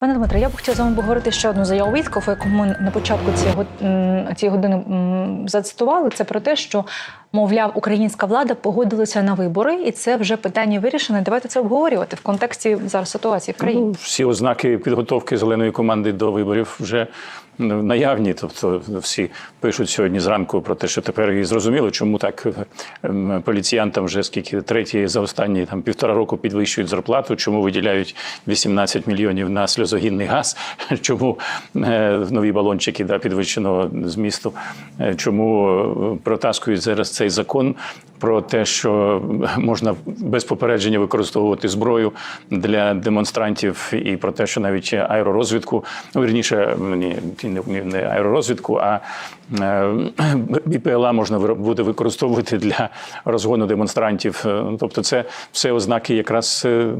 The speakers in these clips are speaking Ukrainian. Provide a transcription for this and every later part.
Пане Дмитре, я б хотіла з вами поговорити ще одну заяву Віткофа, яку ми на початку цієї, го- цієї години зацитували. Це про те, що мовляв, українська влада погодилася на вибори, і це вже питання вирішене. Давайте це обговорювати в контексті зараз ситуації в країні. Ну, всі ознаки підготовки зеленої команди до виборів вже наявні. Тобто всі пишуть сьогодні зранку про те, що тепер і зрозуміло, чому так ем, поліціянтам вже скільки третій за останні там півтора року підвищують зарплату, чому виділяють 18 мільйонів на сльозогінний газ, чому е, нові балончики да, підвищеного змісту, е, чому е, протаскують зараз цей закон про те, що можна без попередження використовувати зброю для демонстрантів, і про те, що навіть аеророзвідку, ну вірніше, ні, не- аеророзвідку, а е, БПЛА можна буде використовувати для розгону демонстрантів. Е, Тобто, це все ознаки якраз е,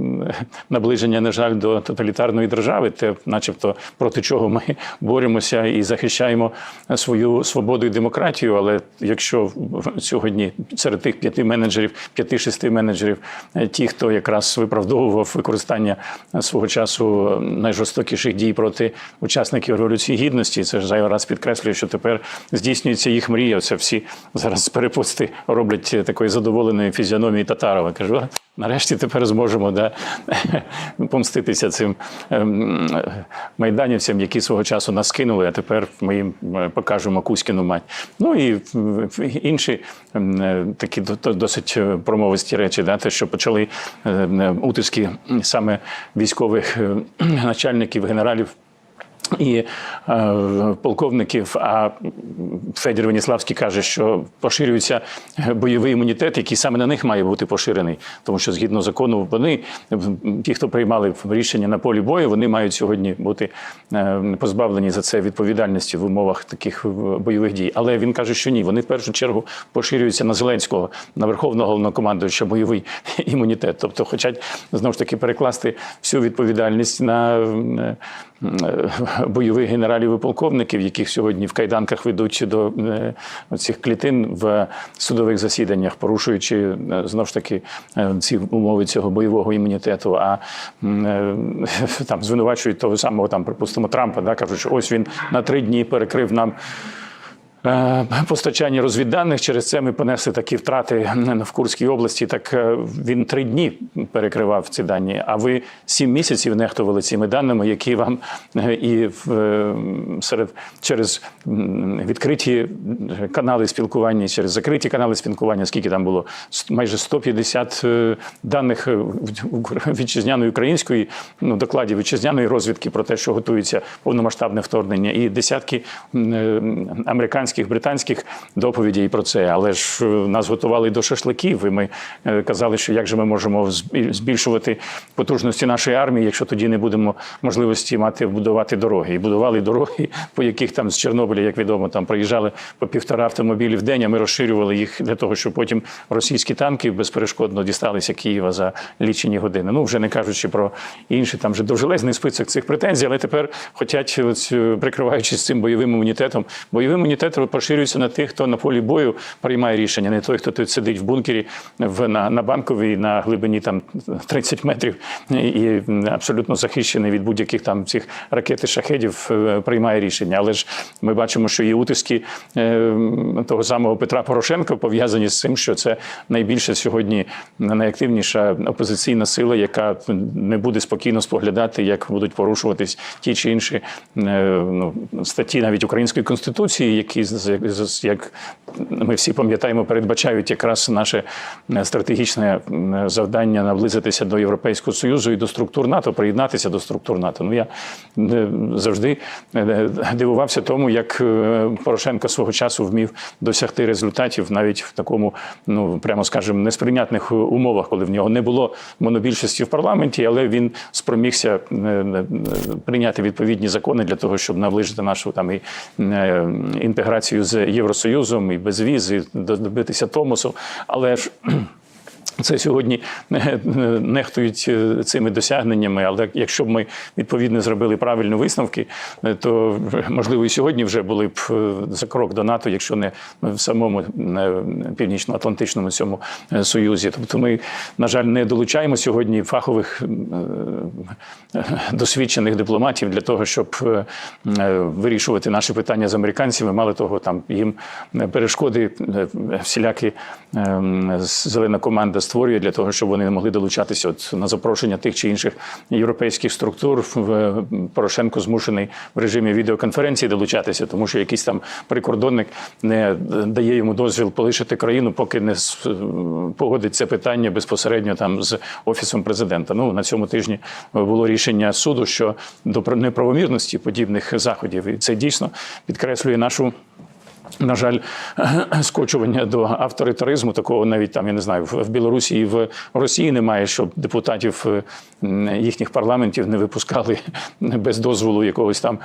наближення, на жаль, до тоталітарної держави, те, начебто, проти чого ми боремося і захищаємо свою свободу і демократію. Але якщо сьогодні серед тих п'яти менеджерів, п'яти-шести менеджерів, е, ті, хто якраз виправдовував використання е, свого часу найжорстокіших дій проти учасників революції гідності, це ж зайвий раз підкреслює, що тепер здійснюється їх мрія. Це всі зараз перепости роблять е, такої задоволеної фізіономії Татарова. Кажу, нарешті тепер зможемо да, помститися цим ем, е, майданівцям, які свого часу нас кинули, а тепер ми їм е, покажемо Кузькіну мать. Ну і інші ем, е, такі до- до- досить е, промовисті речі, да, те, що почали е, е, утиски саме військових начальників, генералів. І е, полковників, а Федір Веніславський каже, що поширюється бойовий імунітет, який саме на них має бути поширений. Тому що згідно закону, вони, ті, хто приймали рішення на полі бою, вони мають сьогодні бути е, позбавлені за це відповідальності в умовах таких е, бойових дій. Але він каже, що ні, вони в першу чергу поширюються на Зеленського, на верховного головнокомандуюча бойовий імунітет. Тобто, хочуть знову ж таки перекласти всю відповідальність на е, бойових генералів і полковників, яких сьогодні в кайданках ведуть до е, цих клітин в судових засіданнях, порушуючи е, знову ж таки е, ці умови цього бойового імунітету. А е, там звинувачують того самого там, припустимо, Трампа, да, кажуть, що ось він на три дні перекрив нам. Е, Постачання розвідданих через це ми понесли такі втрати в Курській області. Так е, він три дні перекривав ці дані. А ви сім місяців нехтували цими даними, які вам е, і в, серед через відкриті канали спілкування, через закриті канали спілкування. Скільки там було? Майже 150 е, даних вітчизняної української ну докладів вітчизняної розвідки про те, що готується повномасштабне вторгнення, і десятки е, американських британських доповідей про це. Але ж е, нас готували до шашликів, і ми е, казали, що як же ми можемо збіль- збільшувати потужності нашої армії, якщо тоді не будемо можливості мати будувати дороги. І будували дороги, по яких там з Чорнобиля, як відомо, там проїжджали по півтора автомобілі в день. А ми розширювали їх для того, щоб потім російські танки безперешкодно дісталися Києва за лічені години. Ну вже не кажучи про інші, там вже довжелезний список цих претензій, але тепер хочуть, е, прикриваючись цим бойовим імунітетом, бойовий імунітет поширюється на тих, хто на полі бою приймає рішення, не той, хто тут сидить в бункері в на, на банковій на глибині там 30 метрів і абсолютно захищений від будь-яких там цих ракет і шахедів, е, приймає рішення. Але ж ми бачимо, що є утиски е, того самого Петра Порошенка пов'язані з цим, що це найбільше сьогодні найактивніша опозиційна сила, яка не буде спокійно споглядати, як будуть порушуватись ті чи інші е, ну, статті навіть української конституції, які з- з- як ми всі пам'ятаємо, передбачають якраз наше е, стратегічне завдання наблизитися до Європейського союзу і до структур НАТО, приєднатися до структур НАТО. Ну я е, завжди е, дивувався тому, як Порошенко свого часу вмів досягти результатів навіть в такому, ну прямо скажемо, несприйнятних умовах, коли в нього не було монобільшості в парламенті, але він спромігся прийняти відповідні закони для того, щоб наближити нашу там і е, інтеграцію з Євросоюзом, і без віз, і добитися Томосу. Але ж Це сьогодні е, нехтують е, цими досягненнями, але якщо б ми відповідно зробили правильні висновки, е, то можливо і сьогодні вже були б е, за крок до НАТО, якщо не в самому е, північно-атлантичному цьому е, союзі. Тобто, ми, на жаль, не долучаємо сьогодні фахових е, досвідчених дипломатів для того, щоб е, е, вирішувати наші питання з американцями. Мало того, там їм перешкоди е, всілякі е, зелена команда створює для того, щоб вони могли долучатися от на запрошення тих чи інших європейських структур. Порошенко змушений в режимі відеоконференції долучатися, тому що якийсь там прикордонник не дає йому дозвіл полишити країну, поки не погодить це питання безпосередньо там з офісом президента. Ну на цьому тижні було рішення суду, що до неправомірності подібних заходів, і це дійсно підкреслює нашу. На жаль, скочування до авторитаризму, такого навіть там, я не знаю, в Білорусі і в Росії немає, щоб депутатів е, їхніх парламентів не випускали без дозволу якогось там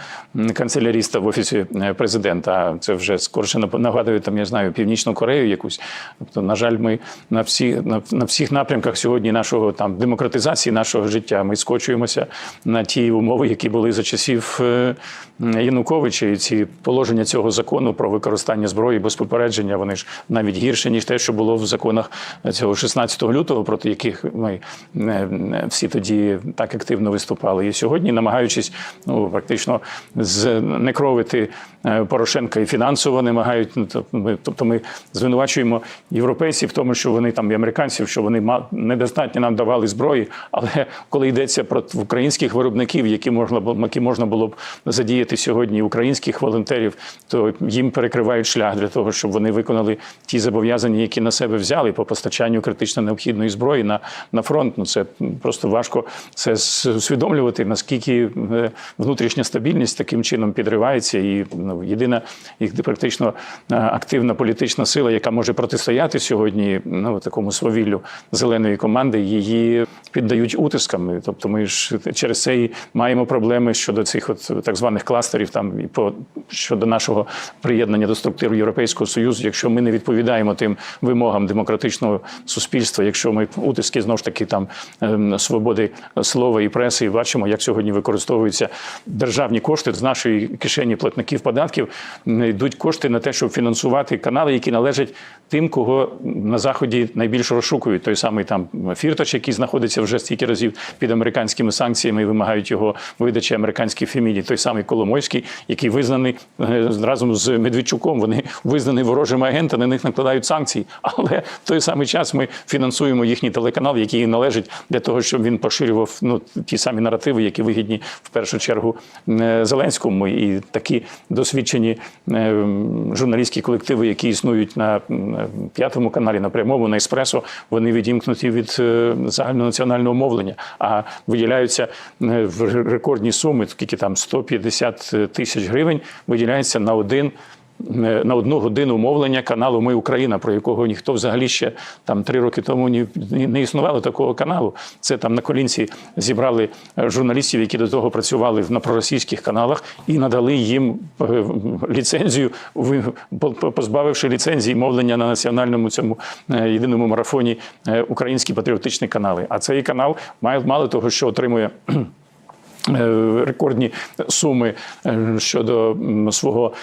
канцеляріста в офісі е, президента. Це вже скорше нагадує там, я знаю, Північну Корею якусь. Тобто, на жаль, ми на всі на, на всіх напрямках сьогодні нашого там демократизації нашого життя ми скочуємося на ті умови, які були за часів е, Януковича, і ці положення цього закону про використання зброї без попередження, вони ж навіть гірше ніж те, що було в законах цього 16 лютого, проти яких ми е, всі тоді так активно виступали. І сьогодні, намагаючись ну практично знекровити е, Порошенка і фінансово намагають. Ну, тобто ми, тобто ми звинувачуємо європейців в тому, що вони там і американців, що вони недостатньо нам давали зброї. Але коли йдеться про українських виробників, які можна які можна було б задіяти сьогодні, українських волонтерів, то їм перекривають шлях для того, щоб вони виконали ті зобов'язання, які на себе взяли по постачанню критично необхідної зброї на, на фронт. Ну це просто важко це усвідомлювати, наскільки е, внутрішня стабільність таким чином підривається, і ну, єдина їх практично е, активна політична сила, яка може протистояти сьогодні ну, такому свавіллю зеленої команди, її піддають утискам. Тобто, ми ж через це і маємо проблеми щодо цих от так званих кластерів, там і по щодо нашого приєднання до структур Європейського союзу. Якщо ми не відповідаємо тим вимогам демократичного суспільства, якщо ми утиски знову ж таки там ем, свободи слова і преси, і бачимо, як сьогодні використовуються державні кошти з нашої кишені платників податків, йдуть кошти на те, щоб фінансувати канали, які належать тим, кого на заході найбільше розшукують. Той самий там Фіртач, який знаходиться вже стільки разів під американськими санкціями і вимагають його видачі американських фемідій. Той самий Коломойський, який визнаний е, разом з Медведчуком. Вони визнані ворожими агентами, на них накладають санкції. Але в той самий час ми фінансуємо їхній телеканал, який належить для того, щоб він поширював ну ті самі наративи, які вигідні в першу чергу е, Зеленському. І такі досвідчені е, журналістські колективи, які існують на е, п'ятому каналі, на прямому, на еспресо, вони відімкнуті від загальнонаціонального мовлення, а виділяються в рекордні суми, скільки там 150 тисяч гривень, виділяється на один. Е, На одну годину мовлення каналу Ми Україна, про якого ніхто взагалі ще там три роки тому ні, не існувало такого каналу. Це там на колінці зібрали е, журналістів, які до того працювали на проросійських каналах, і надали їм е, ліцензію, по- по- позбавивши ліцензії мовлення на національному цьому єдиному марафоні українські патріотичні канали. А цей канал має мало того, що отримує. Рекордні суми щодо свого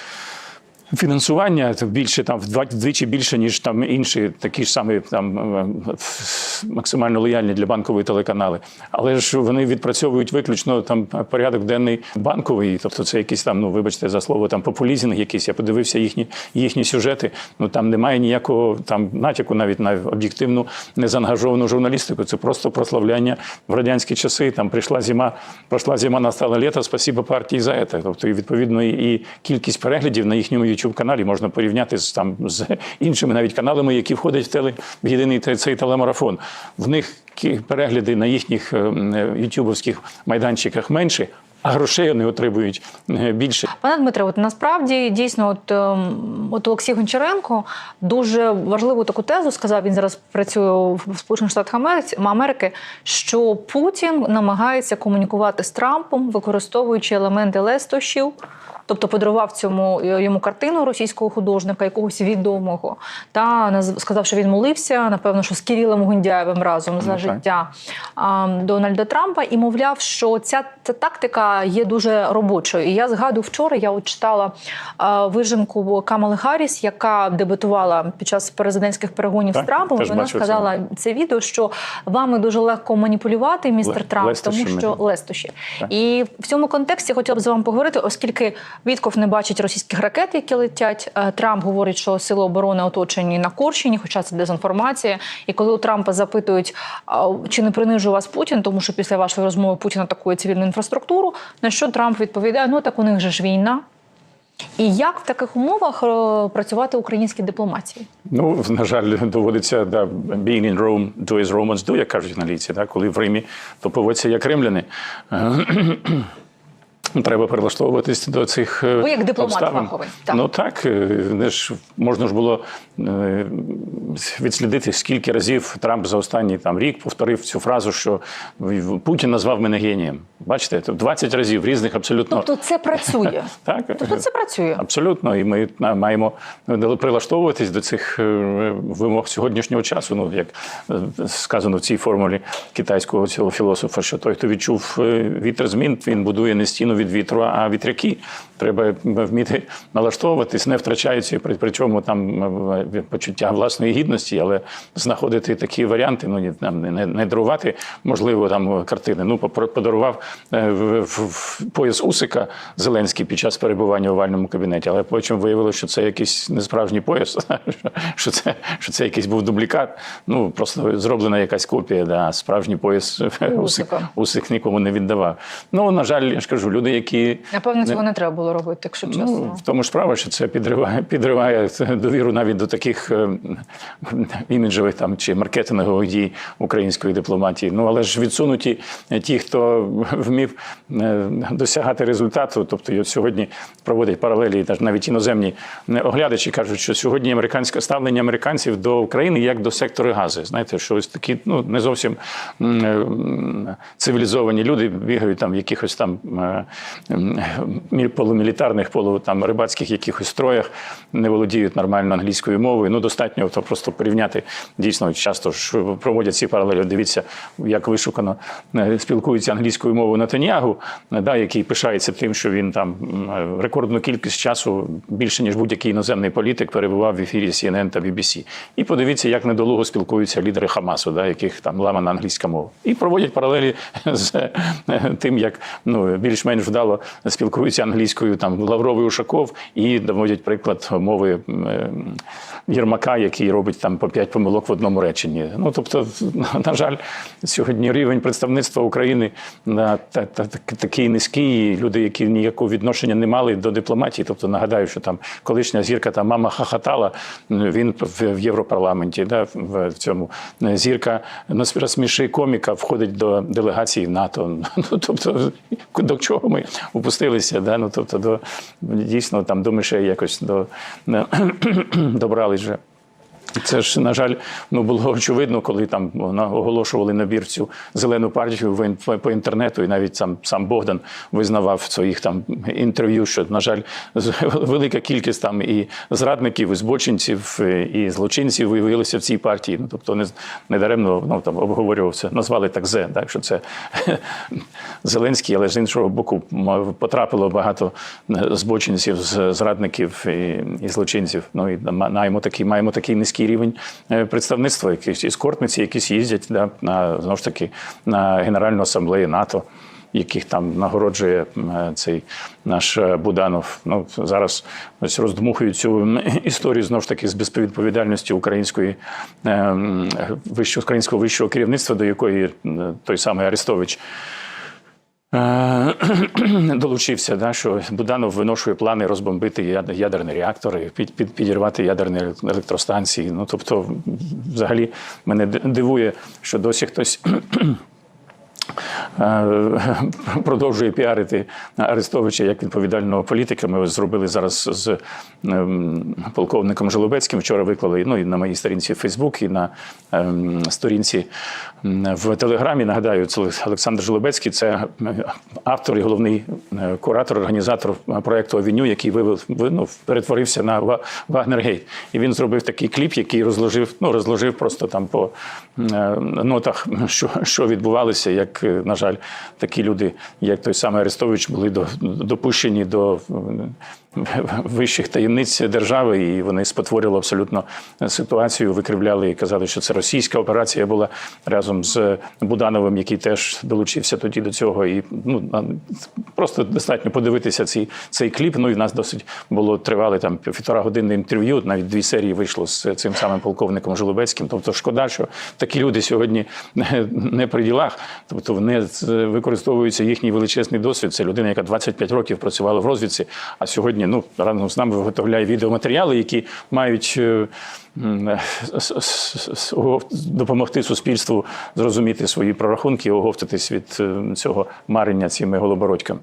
фінансування більше там вдвічі більше, ніж там інші такі ж самі там е, максимально лояльні для банкової телеканали. Але ж вони відпрацьовують виключно там порядок денний банковий. Тобто це якісь там, ну вибачте за слово, там популізінг якийсь. Я подивився їхні їхні сюжети. Ну там немає ніякого там натяку навіть на об'єктивну незаангажовану журналістику. Це просто прославляння в радянські часи. Там прийшла зима, пройшла зима, настала літо. Спасибо партії за це. Тобто, і відповідно і кількість переглядів на їхньому youtube каналі можна порівняти з там з іншими навіть каналами, які входять в теле в єдиний цей телемарафон. В них перегляди на їхніх е, ютубовських майданчиках менше. А грошей вони отримують е, більше. Пане Дмитре, от насправді дійсно, от, ем, от Олексій Гончаренко дуже важливу таку тезу сказав. Він зараз працює в Сполучених Штатах Америки, що Путін намагається комунікувати з Трампом, використовуючи елементи лестощів, тобто подарував цьому е, йому картину російського художника, якогось відомого, та сказав, що він молився, напевно, що з Кирилом Гундяєвим разом за життя а, Дональда Трампа, і мовляв, що ця, ця тактика є дуже робочою. І я згадую вчора, я от читала а, вижимку Камали Харріс, яка дебютувала під час президентських перегонів Так, з Трампом. Вона бачив це. сказала це відео, що вами дуже легко маніпулювати, містер Ле- Трамп, лестощі тому що лестощі. Так. І в цьому контексті хотіла б з вами поговорити, оскільки Вітков не бачить російських ракет, які летять. е, Трамп говорить, що сили оборони оточені на Корщині, хоча це дезінформація. І коли у Трампа запитують, чи не принижує вас Путін, тому що після вашої розмови Путін атакує цивільну інфраструктуру, на що Трамп відповідає: ну так у них же ж війна. І як в таких умовах е, працювати українській дипломатії? Ну, на жаль, доводиться да, being in Rome, do as Romans do, як кажуть англійці. Да? Коли в Римі, то поводься як римляни. Треба прилаштовуватись до цих е, Ви як дипломат обставин. фаховий, так. Ну так, е, не ж можна ж було е, відслідити, скільки разів Трамп за останній там рік повторив цю фразу, що Путін назвав мене генієм. Бачите, це 20 разів різних абсолютно. Тобто це працює. так, Тобто це працює. Абсолютно, і ми маємо прилаштовуватись до цих вимог сьогоднішнього часу. Ну як сказано в цій формулі китайського цього філософа, що той, хто відчув вітер змін, він будує не стіну від вітру, а вітряки. Треба вміти налаштовуватись, не втрачаючи при причому там е, почуття власної гідності, але знаходити такі варіанти. Ну там не, не дарувати, можливо, там картини. Ну подарував е, в, в, в пояс Усика Зеленський під час перебування в овальному кабінеті, але потім виявилося, що це якийсь несправжній пояс, що це, що це якийсь був дублікат. Ну просто зроблена якась копія. Да, справжній пояс Усик, Усик нікому не віддавав. Ну на жаль, я ж кажу, люди, які Напевно, цього не треба було робити, якщо чесно. Ну, в тому ж справа, що це підриває, підриває довіру навіть до таких е, іміджових там чи маркетингових дій української дипломатії. Ну але ж відсунуті ті, хто вмів е, досягати результату. Тобто сьогодні проводять паралелі, навіть іноземні оглядачі кажуть, що сьогодні американське ставлення американців до України як до сектору газу. Знаєте, що ось такі ну не зовсім е, цивілізовані люди бігають там в якихось там е, полумілітарних, полу рибацьких якихось строях, не володіють нормально англійською мовою. Ну достатньо то просто порівняти дійсно часто ж проводять ці паралелі. Дивіться, як вишукано е, спілкується англійською мовою Натаньягу, е, да, який пишається тим, що він там е, рекордну кількість часу більше ніж будь-який іноземний політик перебував в ефірі CNN та BBC. І подивіться, як недолуго спілкуються лідери Хамасу, да, яких там ламана англійська мова. І проводять паралелі з тим, як ну більш-менш вдало спілкуються англійською там Лавров і Ушаков, і доводять приклад мови е, Єрмака, який робить там по п'ять помилок в одному реченні. Ну тобто, на жаль, сьогодні рівень представництва України на та, та, та- такий низький. Люди, які ніякого відношення не мали до дипломатії. Тобто нагадаю, що там колишня зірка там мама хахатала. Він в, Європарламенті, да, в, цьому зірка «Нас- розсміши коміка входить до делегації НАТО. Ну тобто, до чого ми опустилися? Да? Ну тобто, до дійсно там до мишей якось до добрались вже. Це ж, на жаль, ну було очевидно, коли там оголошували набір цю зелену партію по, інтернету, і навіть сам сам Богдан визнавав в своїх там інтерв'ю, що на жаль, велика кількість там і зрадників, і збочинців, і злочинців виявилися в цій партії. Ну тобто не, не даремно ну там обговорювався, назвали так зе, так що це Зеленський, але з іншого боку, потрапило багато е, збочинців, зрадників і, і злочинців. Ну і маємо такий, маємо такий низький рівень е, представництва, якісь ескортниці, якісь їздять да, на знову ж таки на Генеральну асамблею НАТО. Яких там нагороджує е, цей наш е, Буданов. Ну зараз ось роздмухують цю історію знову ж таки з безповідальністю української е, вищого українського вищого керівництва, до якої той самий Арестович долучився, да, що Буданов виношує плани розбомбити ядерні реактори, під, під, підірвати ядерні електростанції. Ну тобто, взагалі, мене дивує, що досі хтось е, продовжує піарити Арестовича як відповідального політика. Ми зробили зараз з ем, полковником Жолобецьким. Вчора виклали ну, і на моїй сторінці в Фейсбук, і на ем, сторінці в Телеграмі. Нагадаю, це Олександр Жолобецький, це е, автор і головний е, куратор, організатор проекту Авеню, який вивел ну, перетворився на Ва- Вагнергейт. І він зробив такий кліп, який розложив, ну розложив просто там по е, нотах, що, що відбувалося, як, е, на жаль, такі люди, як той самий Арестович, були допущені до вищих таємниць держави, і вони спотворили абсолютно ситуацію, викривляли і казали, що це російська операція була разом з Будановим, який теж долучився тоді до цього. І ну просто достатньо подивитися цей, цей кліп. Ну і в нас досить було тривали там півтора години інтерв'ю. Навіть дві серії вийшло з цим самим полковником Жолобецьким. Тобто, шкода, що такі люди сьогодні не- при ділах. Тобто вони використовуються їхній величезний досвід. Це людина, яка 25 років працювала в розвідці, а сьогодні ну разом з нами виготовляє відеоматеріали, які мають. е, огов- допомогти суспільству зрозуміти свої прорахунки і оговтатись від е, цього марення цими голобородьками.